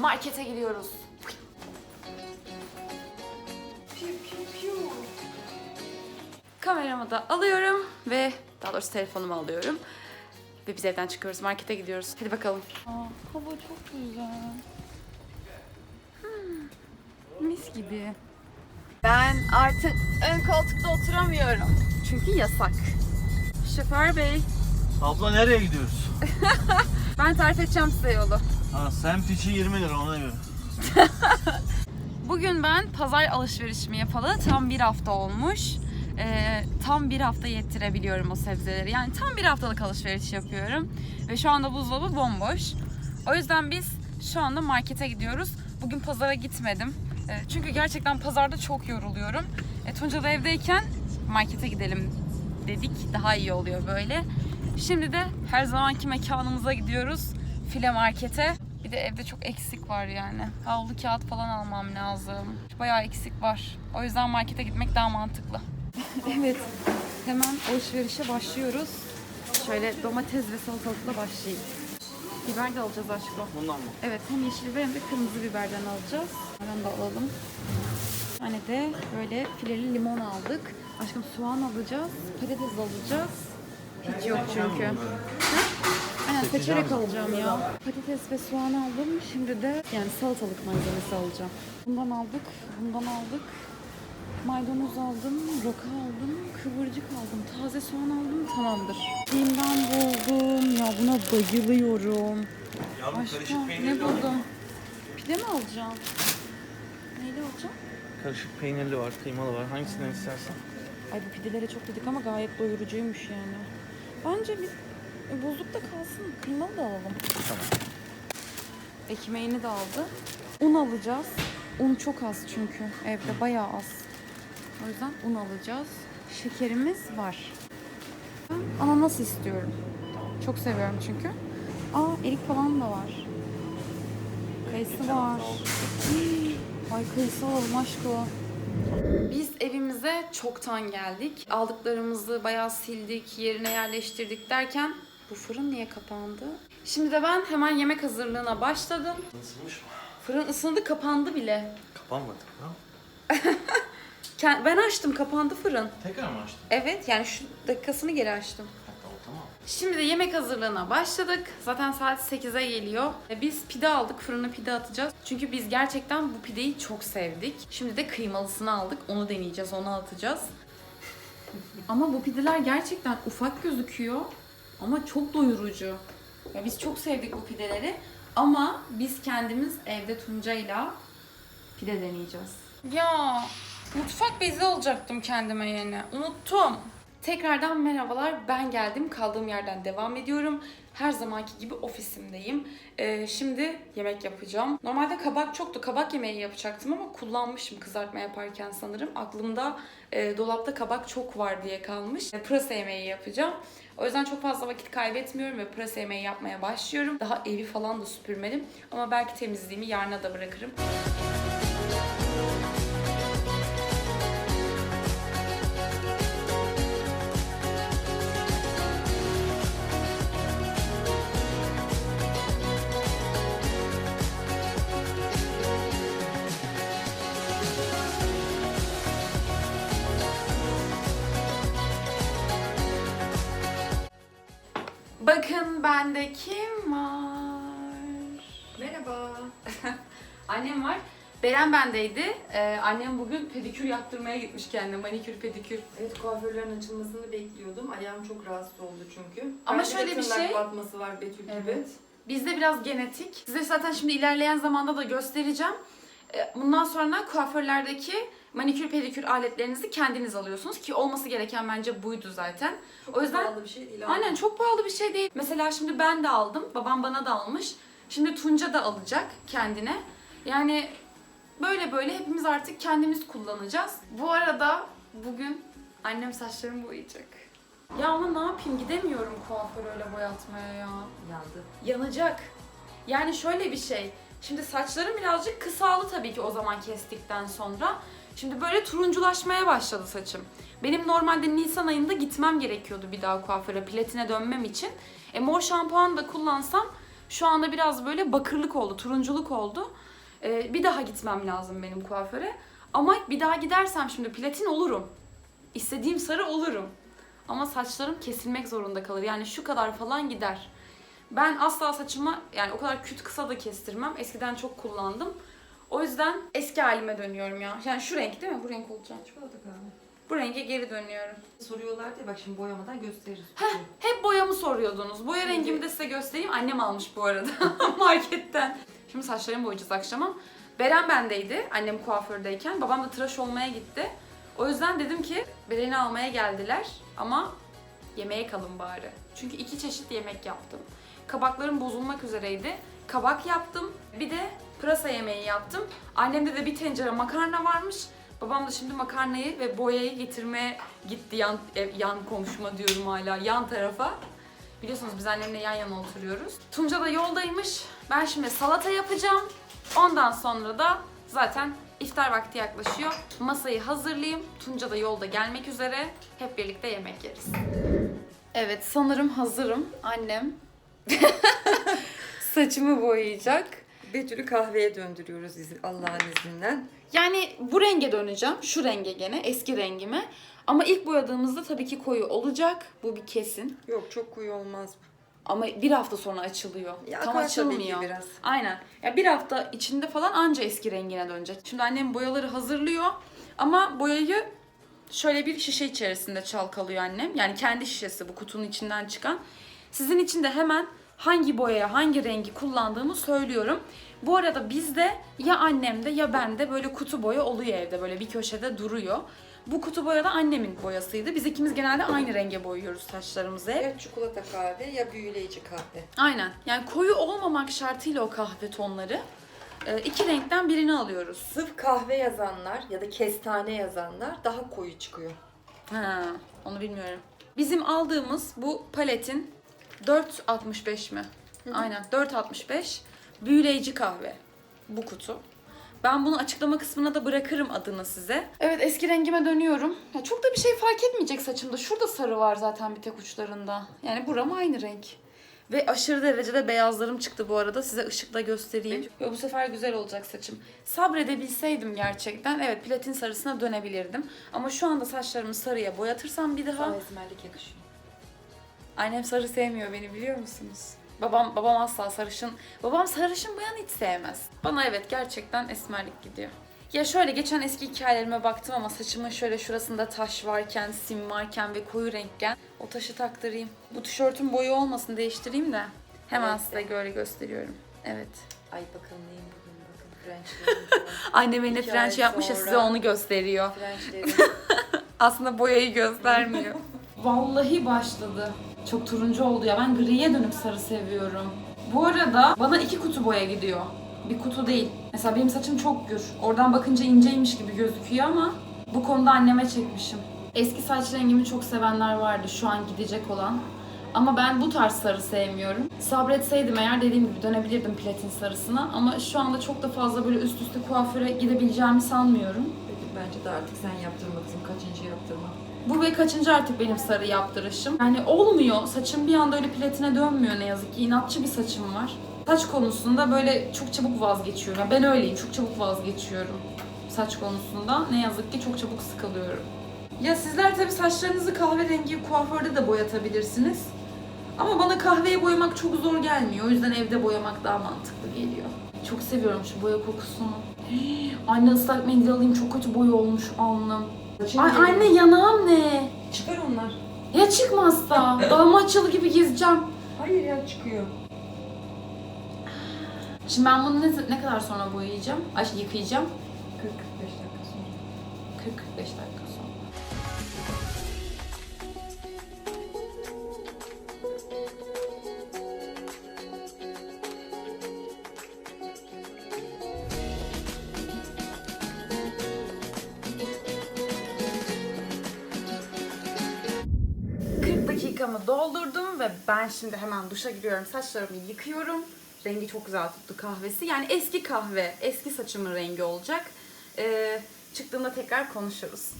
markete gidiyoruz. Piu piu piu. Kameramı da alıyorum ve daha doğrusu telefonumu alıyorum. Ve biz evden çıkıyoruz, markete gidiyoruz. Hadi bakalım. Aa, hava çok güzel. Hmm, mis gibi. Ben artık ön koltukta oturamıyorum. Çünkü yasak. Şoför bey, Abla nereye gidiyoruz? ben tarif edeceğim size yolu. Ha, semt içi 20 lira ona göre. Bugün ben pazar alışverişimi yapalı tam bir hafta olmuş. Ee, tam bir hafta yettirebiliyorum o sebzeleri. Yani tam bir haftalık alışveriş yapıyorum. Ve şu anda buzdolabı bomboş. O yüzden biz şu anda markete gidiyoruz. Bugün pazara gitmedim. Ee, çünkü gerçekten pazarda çok yoruluyorum. E, Tunca da evdeyken markete gidelim dedik. Daha iyi oluyor böyle. Şimdi de her zamanki mekanımıza gidiyoruz. File markete. Bir de evde çok eksik var yani. Havlu kağıt falan almam lazım. Bayağı eksik var. O yüzden markete gitmek daha mantıklı. evet. Hemen alışverişe başlıyoruz. Şöyle domates ve salatalıkla başlayayım. Biber de alacağız aşkım. Bundan mı? Evet hem yeşil biber hem de kırmızı biberden alacağız. Ondan da alalım. Tane de böyle fileli limon aldık. Aşkım soğan alacağız. Patates alacağız. Hiç yok çünkü. Aynen seçerek alacağım ya. Patates ve soğan aldım. Şimdi de yani salatalık malzemesi alacağım. Bundan aldık, bundan aldık. Maydanoz aldım, roka aldım, kıvırcık aldım, taze soğan aldım, tamamdır. Bim'den buldum. Ya buna bayılıyorum. Ya bu Başka karışık ne peynirli buldum? Pide mi alacağım? Neyle alacağım? Karışık peynirli var, kıymalı var. Hangisinden istersen. Ay bu pidelere çok dedik ama gayet doyurucuymuş yani. Bence biz buzlukta kalsın. Kıymalı da alalım. Tamam. Ekmeğini de aldı. Un alacağız. Un çok az çünkü evde bayağı az. O yüzden un alacağız. Şekerimiz var. Ben ananas istiyorum. Çok seviyorum çünkü. Aa erik falan da var. Kayısı var. Ay kayısı alalım aşkım. Biz evimize çoktan geldik. Aldıklarımızı bayağı sildik, yerine yerleştirdik derken bu fırın niye kapandı? Şimdi de ben hemen yemek hazırlığına başladım. Isınmış mı? Fırın ısındı, kapandı bile. Kapanmadı. Ken- Ben açtım, kapandı fırın. Tekrar mı açtın? Evet, yani şu dakikasını geri açtım. Şimdi de yemek hazırlığına başladık. Zaten saat 8'e geliyor. E, Biz pide aldık. Fırına pide atacağız. Çünkü biz gerçekten bu pideyi çok sevdik. Şimdi de kıymalısını aldık. Onu deneyeceğiz. Onu atacağız. Ama bu pideler gerçekten ufak gözüküyor. Ama çok doyurucu. Ya biz çok sevdik bu pideleri. Ama biz kendimiz evde Tunca'yla pide deneyeceğiz. Ya mutfak bezi alacaktım kendime yeni. Unuttum. Tekrardan merhabalar. Ben geldim. Kaldığım yerden devam ediyorum. Her zamanki gibi ofisimdeyim. Ee, şimdi yemek yapacağım. Normalde kabak çoktu. Kabak yemeği yapacaktım ama kullanmışım kızartma yaparken sanırım. Aklımda e, dolapta kabak çok var diye kalmış. E, pırasa yemeği yapacağım. O yüzden çok fazla vakit kaybetmiyorum ve pırasa yemeği yapmaya başlıyorum. Daha evi falan da süpürmedim. Ama belki temizliğimi yarına da bırakırım. Bakın bende kim var? Merhaba. Annem var. Beren bendeydi. Ee, annem bugün pedikür yaptırmaya gitmiş kendine. Manikür, pedikür. Evet kuaförlerin açılmasını bekliyordum. Ayağım çok rahatsız oldu çünkü. Ama Bende de şöyle bir tırnak şey- batması var Betül gibi. Evet. Bizde biraz genetik. Size zaten şimdi ilerleyen zamanda da göstereceğim. Ee, Bundan sonra kuaförlerdeki manikür pedikür aletlerinizi kendiniz alıyorsunuz ki olması gereken bence buydu zaten. Çok O yüzden- pahalı bir şey değil. Aynen çok pahalı bir şey değil. Mesela şimdi ben de aldım. Babam bana da almış. Şimdi Tunca da alacak kendine. Yani böyle böyle hepimiz artık kendimiz kullanacağız. Bu arada bugün annem saçlarımı boyayacak. Ya ama ne yapayım gidemiyorum kuaför öyle boyatmaya ya. Yandı. Yanacak. Yani şöyle bir şey. Şimdi saçlarım birazcık kısaldı tabii ki o zaman kestikten sonra. Şimdi böyle turunculaşmaya başladı saçım. Benim normalde Nisan ayında gitmem gerekiyordu bir daha kuaföre platine dönmem için. E mor şampuan da kullansam Şu anda biraz böyle bakırlık oldu, turunculuk oldu. Ee, bir daha gitmem lazım benim kuaföre. Ama bir daha gidersem şimdi platin olurum. İstediğim sarı olurum. Ama saçlarım kesilmek zorunda kalır. Yani şu kadar falan gider. Ben asla saçımı yani o kadar küt kısa da kestirmem. Eskiden çok kullandım. O yüzden eski halime dönüyorum ya. Yani şu renk değil mi? Bu renk olacak. Çikolata kahve. Bu renge geri dönüyorum. Soruyorlar diye bak şimdi boyamadan gösteririz. Hep boyamı soruyordunuz. Boya rengimi de size göstereyim. Annem almış bu arada marketten. Şimdi saçlarımı boyayacağız akşama. Beren bendeydi annem kuafördeyken. Babam da tıraş olmaya gitti. O yüzden dedim ki Beren'i almaya geldiler ama yemeğe kalın bari. Çünkü iki çeşit yemek yaptım. Kabaklarım bozulmak üzereydi. Kabak yaptım. Bir de pırasa yemeği yaptım. Annemde de bir tencere makarna varmış. Babam da şimdi makarnayı ve boyayı getirmeye gitti yan, ev- yan komşuma diyorum hala yan tarafa. Biliyorsunuz biz annemle yan yana oturuyoruz. Tunca da yoldaymış. Ben şimdi salata yapacağım. Ondan sonra da zaten iftar vakti yaklaşıyor. Masayı hazırlayayım. Tunca da yolda gelmek üzere. Hep birlikte yemek yeriz. Evet sanırım hazırım. Annem saçımı boyayacak. Betül'ü kahveye döndürüyoruz iz- Allah'ın izniyle. Yani bu renge döneceğim. Şu renge gene eski rengime. Ama ilk boyadığımızda tabii ki koyu olacak. Bu bir kesin. Yok çok koyu olmaz bu. Ama bir hafta sonra açılıyor. Ya Tam açılmıyor. biraz. Aynen. Ya bir hafta içinde falan anca eski rengine dönecek. Şimdi annem boyaları hazırlıyor. Ama boyayı şöyle bir şişe içerisinde çalkalıyor annem. Yani kendi şişesi bu kutunun içinden çıkan. Sizin için de hemen hangi boyaya hangi rengi kullandığımı söylüyorum. Bu arada bizde ya annemde ya bende böyle kutu boya oluyor evde böyle bir köşede duruyor. Bu kutu boya da annemin boyasıydı. Biz ikimiz genelde aynı renge boyuyoruz saçlarımızı hep. Ya çikolata kahve ya büyüleyici kahve. Aynen. Yani koyu olmamak şartıyla o kahve tonları. e, iki renkten birini alıyoruz. Sırf kahve yazanlar ya da kestane yazanlar daha koyu çıkıyor. Ha, onu bilmiyorum. Bizim aldığımız bu paletin 4.65 mi? Aynen 4.65 büyüleyici kahve bu kutu. Ben bunu açıklama kısmına da bırakırım adını size. Evet eski rengime dönüyorum. Ya çok da bir şey fark etmeyecek saçımda. Şurada sarı var zaten bir tek uçlarında. Yani buram aynı renk. Ve aşırı derecede beyazlarım çıktı bu arada. Size ışıkla göstereyim. Ve bu sefer güzel olacak saçım. Sabredebilseydim gerçekten evet platin sarısına dönebilirdim. Ama şu anda saçlarımı sarıya boyatırsam bir daha... Sana esmerlik yakışıyor. Annem sarı sevmiyor beni biliyor musunuz? Babam babam asla sarışın. Babam sarışın bayan hiç sevmez. Bana evet gerçekten esmerlik gidiyor. Ya şöyle geçen eski hikayelerime baktım ama saçımın şöyle şurasında taş varken, sim varken ve koyu renkken o taşı taktırayım. Bu tişörtün boyu olmasın değiştireyim de hemen Evet. size böyle gösteriyorum. Evet. Ay bakalım neyim bugün bakın French'lerim. Annem eline french yapmış ya sonra- size onu gösteriyor. French'lerim. Aslında boyayı göstermiyor. Vallahi başladı. Çok turuncu oldu ya. Ben griye dönüp sarı seviyorum. Bu arada bana iki kutu boya gidiyor. Bir kutu değil. Mesela benim saçım çok gür. Oradan bakınca inceymiş gibi gözüküyor ama bu konuda anneme çekmişim. Eski saç rengimi çok sevenler vardı şu an gidecek olan. Ama ben bu tarz sarı sevmiyorum. Sabretseydim eğer dediğim gibi dönebilirdim platin sarısına. Ama şu anda çok da fazla böyle üst üste kuaföre gidebileceğimi sanmıyorum. Betül bence de artık sen yaptırma kızım. Kaçıncı yaptırma. Bu ve kaçıncı artık benim sarı yaptırışım. Yani olmuyor. Saçım bir anda öyle platine dönmüyor ne yazık ki. İnatçı bir saçım var. Saç konusunda böyle çok çabuk vazgeçiyorum. Ben öyleyim. Çok çabuk vazgeçiyorum. Saç konusunda ne yazık ki çok çabuk sıkılıyorum. Ya sizler tabii saçlarınızı kahverengi kuaförde de boyatabilirsiniz. Ama bana kahveye boyamak çok zor gelmiyor. O yüzden evde boyamak daha mantıklı geliyor. Çok seviyorum şu boya kokusunu. Anne ıslak mendil alayım çok kötü boya olmuş alnım. Ay anne yanağım ne? Çıkar onlar. Ya çıkmazsa? Dalmaçyalı gibi gezeceğim. Hayır ya çıkıyor. Şimdi ben bunu ne, ne kadar sonra boyayacağım? Ay yıkayacağım. 40-45 dakika sonra. 40-45 dakika ben şimdi hemen duşa giriyorum. Saçlarımı yıkıyorum. Rengi çok güzel tuttu kahvesi. Yani eski kahve, eski saçımın rengi olacak. Ee, çıktığımda tekrar konuşuruz.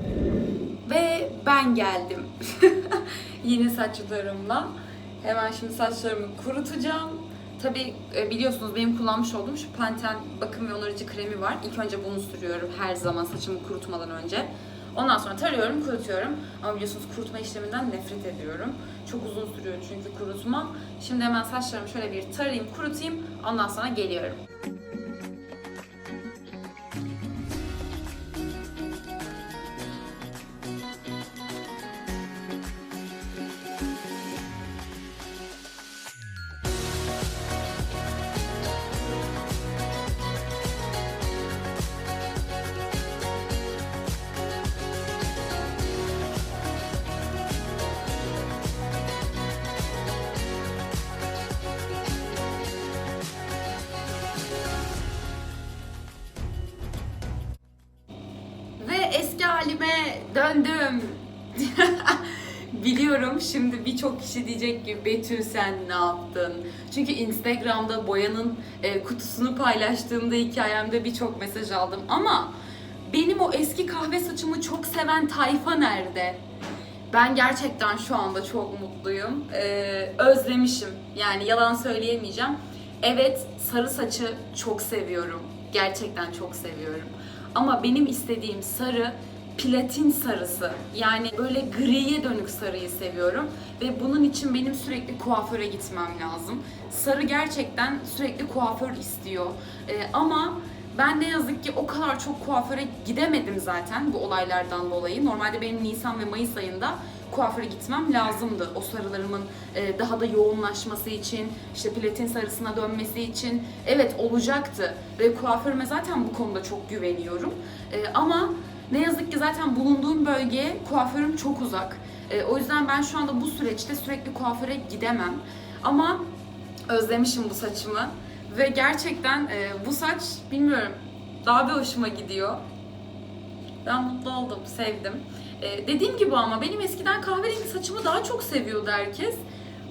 Ve ben geldim. Yeni saçlarımla. Hemen şimdi saçlarımı kurutacağım. Tabii e, biliyorsunuz benim kullanmış olduğum şu Pantene bakım ve onarıcı kremi var. İlk önce bunu sürüyorum her zaman saçımı kurutmadan önce. Ondan sonra tarıyorum, kurutuyorum. Ama biliyorsunuz kurutma işleminden nefret ediyorum. Çok uzun sürüyor çünkü kurutma. Şimdi hemen saçlarımı şöyle bir tarayayım, kurutayım. Ondan sonra geliyorum. Döndüm. Biliyorum şimdi birçok kişi diyecek ki Betül sen ne yaptın? Çünkü Instagram'da boyanın e, kutusunu paylaştığımda hikayemde birçok mesaj aldım. Ama benim o eski kahve saçımı çok seven tayfa nerede? Ben gerçekten şu anda çok mutluyum. Ee, özlemişim. Yani yalan söyleyemeyeceğim. Evet, sarı saçı çok seviyorum. Gerçekten çok seviyorum. Ama benim istediğim sarı platin sarısı. Yani böyle griye dönük sarıyı seviyorum. Ve bunun için benim sürekli kuaföre gitmem lazım. Sarı gerçekten sürekli kuaför istiyor. Ee, ama ben ne yazık ki o kadar çok kuaföre gidemedim zaten bu olaylardan dolayı. Normalde benim Nisan ve Mayıs ayında kuaföre gitmem lazımdı. O sarılarımın e, daha da yoğunlaşması için, işte platin sarısına dönmesi için. Evet olacaktı ve kuaförüme zaten bu konuda çok güveniyorum. E, ama ne yazık ki zaten bulunduğum bölgeye kuaförüm çok uzak. E, o yüzden ben şu anda bu süreçte sürekli kuaföre gidemem. Ama özlemişim bu saçımı. Ve gerçekten e, bu saç bilmiyorum daha bir hoşuma gidiyor. Ben mutlu oldum, sevdim. E, dediğim gibi ama benim eskiden kahverengi saçımı daha çok seviyordu herkes.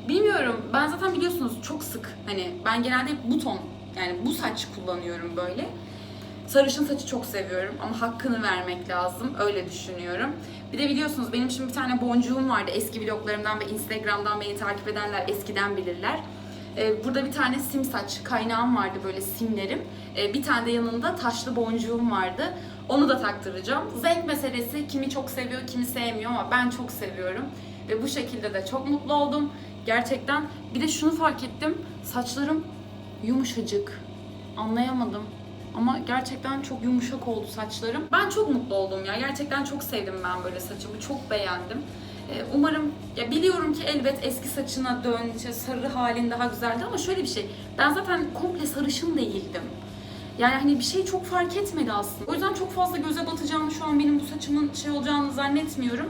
Bilmiyorum ben zaten biliyorsunuz çok sık hani ben genelde hep bu ton yani bu saç kullanıyorum böyle. Sarışın saçı çok seviyorum ama hakkını vermek lazım. Öyle düşünüyorum. Bir de biliyorsunuz benim şimdi bir tane boncuğum vardı. Eski vloglarımdan ve Instagram'dan beni takip edenler eskiden bilirler. Ee, burada bir tane sim saç kaynağım vardı böyle simlerim. Ee, bir tane de yanında taşlı boncuğum vardı. Onu da taktıracağım. Zevk meselesi kimi çok seviyor kimi sevmiyor ama ben çok seviyorum. Ve bu şekilde de çok mutlu oldum. Gerçekten bir de şunu fark ettim. Saçlarım yumuşacık. Anlayamadım. Ama gerçekten çok yumuşak oldu saçlarım. Ben çok mutlu oldum ya. Gerçekten çok sevdim ben böyle saçımı. Çok beğendim. Ee, Umarım, ya biliyorum ki elbet eski saçına dön, sarı halin daha güzeldi ama şöyle bir şey. Ben zaten komple sarışın değildim. Yani hani bir şey çok fark etmedi aslında. O yüzden çok fazla göze batacağını şu an benim bu saçımın şey olacağını zannetmiyorum.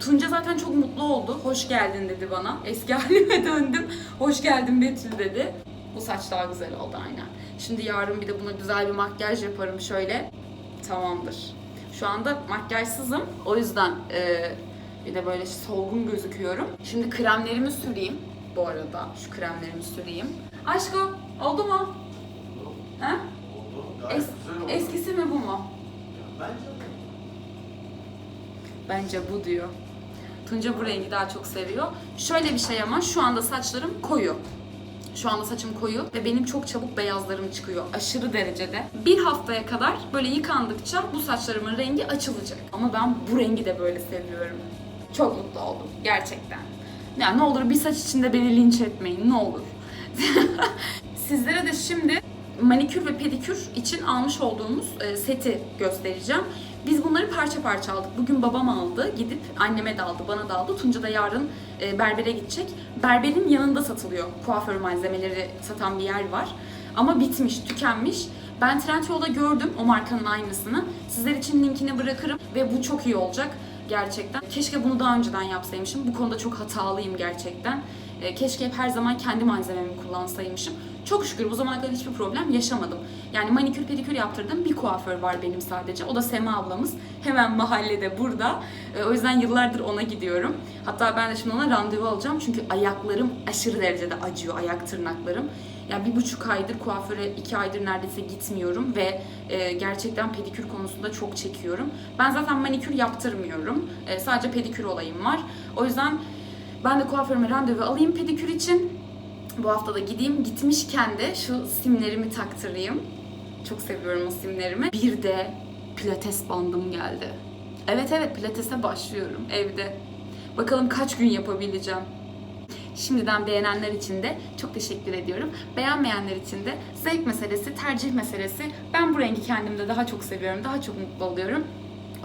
Tunca zaten çok mutlu oldu. Hoş geldin dedi bana. Eski halime döndüm. Hoş geldin Betül dedi. Bu saç daha güzel oldu aynen. Şimdi yarın bir de buna güzel bir makyaj yaparım şöyle. Tamamdır. Şu anda makyajsızım. O yüzden e, bir de böyle solgun gözüküyorum. Şimdi kremlerimi süreyim. Bu arada şu kremlerimi süreyim. Aşko oldu mu? He? Oldu. Es- oldu. eskisi mi bu mu? Bence. Bence bu diyor. Tunca bu rengi daha çok seviyor. Şöyle bir şey ama şu anda saçlarım koyu. Şu anda saçım koyu ve benim çok çabuk beyazlarım çıkıyor. Aşırı derecede. Bir haftaya kadar böyle yıkandıkça bu saçlarımın rengi açılacak. Ama ben bu rengi de böyle seviyorum. Çok mutlu oldum. Gerçekten. Ya ne olur bir saç içinde beni linç etmeyin. Ne olur. Sizlere de şimdi manikür ve pedikür için almış olduğumuz e, seti göstereceğim. Biz bunları parça parça aldık. Bugün babam aldı. Gidip anneme de aldı, bana da aldı. Tunca da yarın e, berbere gidecek. Berberin yanında satılıyor. Kuaför malzemeleri satan bir yer var. Ama bitmiş, tükenmiş. Ben Trendyol'da gördüm o markanın aynısını. Sizler için linkini bırakırım ve bu çok iyi olacak gerçekten. Keşke bunu daha önceden yapsaymışım. Bu konuda çok hatalıyım gerçekten. E, Keşke hep her zaman kendi malzememi kullansaymışım. Çok şükür bu zamana kadar hiçbir problem yaşamadım. Yani manikür pedikür yaptırdım. Bir kuaför var benim sadece. O da Sema ablamız. Hemen mahallede burada. E, O yüzden yıllardır ona gidiyorum. Hatta ben de şimdi ona randevu alacağım. Çünkü ayaklarım aşırı derecede acıyor. Ayak tırnaklarım. Yani bir buçuk aydır kuaföre, iki aydır neredeyse gitmiyorum ve e, gerçekten pedikür konusunda çok çekiyorum. Ben zaten manikür yaptırmıyorum. E, sadece pedikür olayım var. O yüzden ben de kuaförüme randevu alayım pedikür için. Bu hafta da gideyim. Gitmişken de şu simlerimi taktırayım. Çok seviyorum o simlerimi. Bir de pilates bandım geldi. Evet evet pilatese başlıyorum evde. Bakalım kaç gün yapabileceğim. Şimdiden beğenenler için de çok teşekkür ediyorum. Beğenmeyenler için de zevk meselesi, tercih meselesi. Ben bu rengi kendimde daha çok seviyorum, daha çok mutlu oluyorum.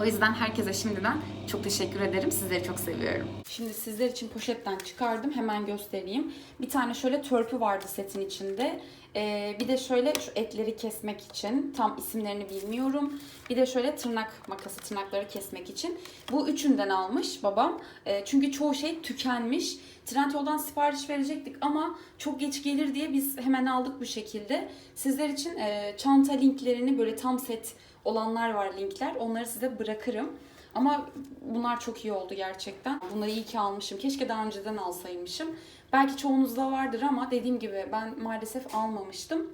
O yüzden herkese şimdiden çok teşekkür ederim. Sizleri çok seviyorum. Şimdi sizler için poşetten çıkardım. Hemen göstereyim. Bir tane şöyle törpü vardı setin içinde. Ee, bir de şöyle şu etleri kesmek için. Tam isimlerini bilmiyorum. Bir de şöyle tırnak makası, tırnakları kesmek için. Bu üçünden almış babam. Ee, çünkü çoğu şey tükenmiş. Trendyol'dan sipariş verecektik ama çok geç gelir diye biz hemen aldık bu şekilde. Sizler için e, çanta linklerini böyle tam set olanlar var linkler. Onları size bırakırım. Ama bunlar çok iyi oldu gerçekten. Bunları iyi ki almışım. Keşke daha önceden alsaymışım. Belki çoğunuzda vardır ama dediğim gibi ben maalesef almamıştım.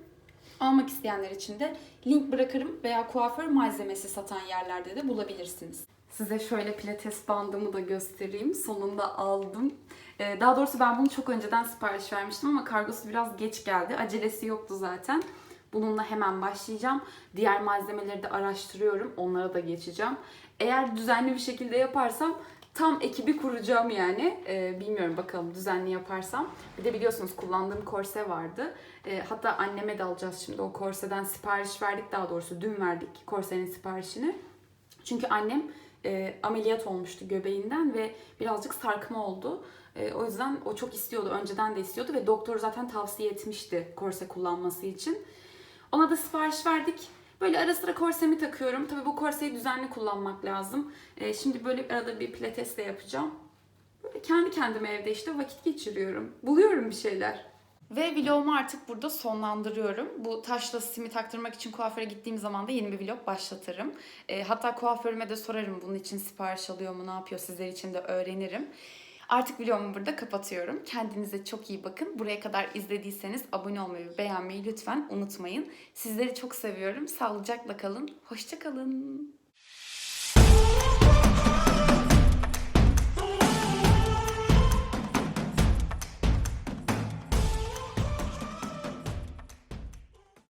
Almak isteyenler için de link bırakırım veya kuaför malzemesi satan yerlerde de bulabilirsiniz. Size şöyle pilates bandımı da göstereyim. Sonunda aldım. Ee, daha doğrusu ben bunu çok önceden sipariş vermiştim ama kargosu biraz geç geldi. Acelesi yoktu zaten. Bununla hemen başlayacağım. Diğer malzemeleri de araştırıyorum. Onlara da geçeceğim. Eğer düzenli bir şekilde yaparsam tam ekibi kuracağım yani. Ee, bilmiyorum bakalım düzenli yaparsam. Bir de biliyorsunuz kullandığım korse vardı. Ee, hatta anneme de alacağız şimdi o korseden sipariş verdik daha doğrusu dün verdik korsenin siparişini. Çünkü annem e, ameliyat olmuştu göbeğinden ve birazcık sarkma oldu. E, o yüzden o çok istiyordu. Önceden de istiyordu ve doktor zaten tavsiye etmişti korse kullanması için. Ona da sipariş verdik. Böyle ara sıra korsemi takıyorum. Tabii bu korseyi düzenli kullanmak lazım. E, şimdi böyle arada bir pilates de yapacağım. Böyle kendi kendime evde işte vakit geçiriyorum. Buluyorum bir şeyler. Ve vlogumu artık burada sonlandırıyorum. Bu taşla simi taktırmak için kuaföre gittiğim zaman da yeni bir vlog başlatırım. E, hatta kuaförüme de sorarım bunun için sipariş alıyor mu, ne yapıyor sizler için de öğrenirim. Artık vlogumu burada kapatıyorum. Kendinize çok iyi bakın. Buraya kadar izlediyseniz abone olmayı ve beğenmeyi lütfen unutmayın. Sizleri çok seviyorum. Sağlıcakla kalın. Hoşça kalın.